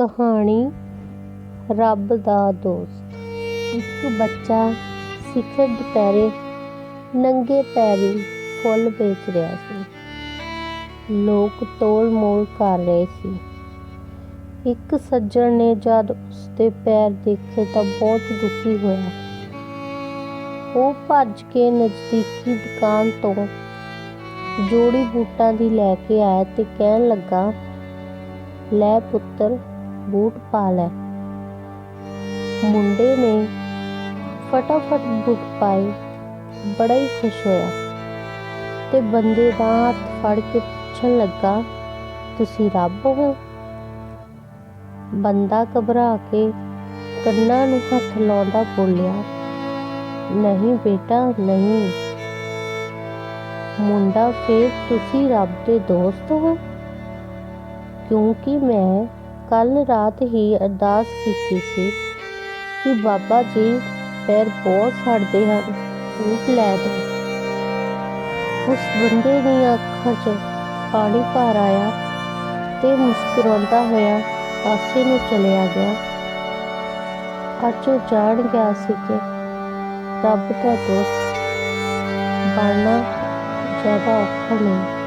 ਕਹਾਣੀ ਰੱਬ ਦਾ ਦੋਸਤ। ਇੱਕ ਬੱਚਾ ਸਿਖਰ ਦੁਪਹਿਰੇ ਨੰਗੇ ਪੈਰੀਂ ਫੁੱਲ ਵੇਚ ਰਿਹਾ ਸੀ। ਲੋਕ ਤੋਲ ਮੋਲ ਕਰ ਰਹੇ ਸੀ। ਇੱਕ ਸੱਜਣ ਨੇ ਜਦ ਉਸਦੇ ਪੈਰ ਦੇਖੇ ਤਾਂ ਬਹੁਤ ਦੁਖੀ ਹੋਇਆ। ਉਹ ਭੱਜ ਕੇ ਨਜ਼ਦੀਕੀ ਦੁਕਾਨ ਤੋਂ ਜੋੜੀ ਬੂਟਾਂ ਦੀ ਲੈ ਕੇ ਆਇਆ ਤੇ ਕਹਿਣ ਲੱਗਾ, ਲੈ ਪੁੱਤਰ ਬੂਟ ਪਾ ਲੈ। ਮੁੰਡੇ ਨੇ ਫਟਾਫਟ ਬੂਟ ਪਾਏ। ਬੜਾ ਹੀ ਖੁਸ਼ ਹੋਇਆ ਤੇ ਬੰਦੇ ਦਾ ਹੱਥ ਫੜ ਕੇ ਪੁੱਛਣ ਲੱਗਾ, ਤੁਸੀਂ ਰੱਬ ਹੋ? ਬੰਦਾ ਘਬਰਾ ਕੇ ਕੰਨਾਂ ਨੂੰ ਹੱਥ ਲਾਉਂਦਾ ਬੋਲਿਆ, ਨਹੀਂ ਬੇਟਾ, ਨਹੀਂ। ਮੁੰਡਾ ਫੇਰ ਤੁਸੀਂ ਰੱਬ ਦੇ ਦੋਸਤ ਹੋ? ਕਿਉਂਕਿ ਮੈਂ ਕੱਲ ਰਾਤ ਹੀ ਅਰਦਾਸ ਕੀਤੀ ਸੀ ਕਿ ਬਾਬਾ ਜੀ ਪੈਰ ਬਹੁਤ ਸੜਦੇ ਹਨ ਬੂਟ ਲੈ ਦਿਓ। ਉਸ ਬੰਦੇ ਦੀਆਂ ਅੱਖਾਂ 'ਚ ਪਾਣੀ ਭਰ ਆਇਆ ਤੇ ਮੁਸਕਰਾਉਂਦਾ ਹੋਇਆ ਪਾਸੇ ਨੂੰ ਚਲਿਆ ਗਿਆ। ਅੱਜ ਉਹ ਜਾਣ ਗਿਆ ਸੀ ਕਿ ਰੱਬ ਦਾ ਦੋਸਤ ਬਣਨਾ ਜ਼ਿਆਦਾ ਔਖਾ ਨਹੀਂ।